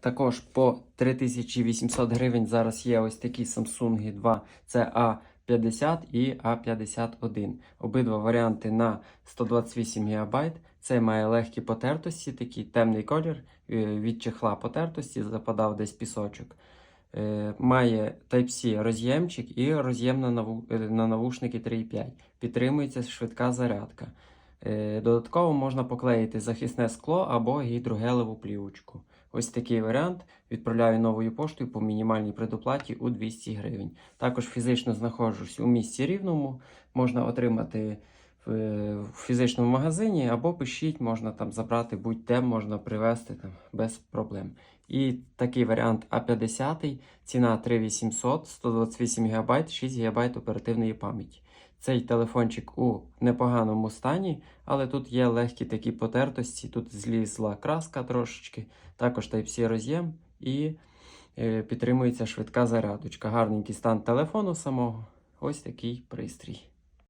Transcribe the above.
Також по 3800 гривень зараз є ось такі Samsung 2 це A50 і A51. Обидва варіанти на 128 ГБ. Це має легкі потертості, такий темний колір, е, від чехла потертості, западав десь пісочок. Е, Має Type-C роз'ємчик і роз'єм на, е, на навушники 3.5. Підтримується швидка зарядка. Е, Додатково можна поклеїти захисне скло або гідрогелеву плівочку. Ось такий варіант. Відправляю новою поштою по мінімальній предоплаті у 200 гривень. Також фізично знаходжусь у місті Рівному. Можна отримати в, в фізичному магазині або пишіть, можна там забрати будь-де, можна привезти там без проблем. І такий варіант А50, ціна 3800, 128 ГБ, 6 ГБ оперативної пам'яті. Цей телефончик у непоганому стані, але тут є легкі такі потертості, тут злізла краска трошечки, також Type-C роз'єм і е, підтримується швидка зарядочка. Гарненький стан телефону самого. Ось такий пристрій.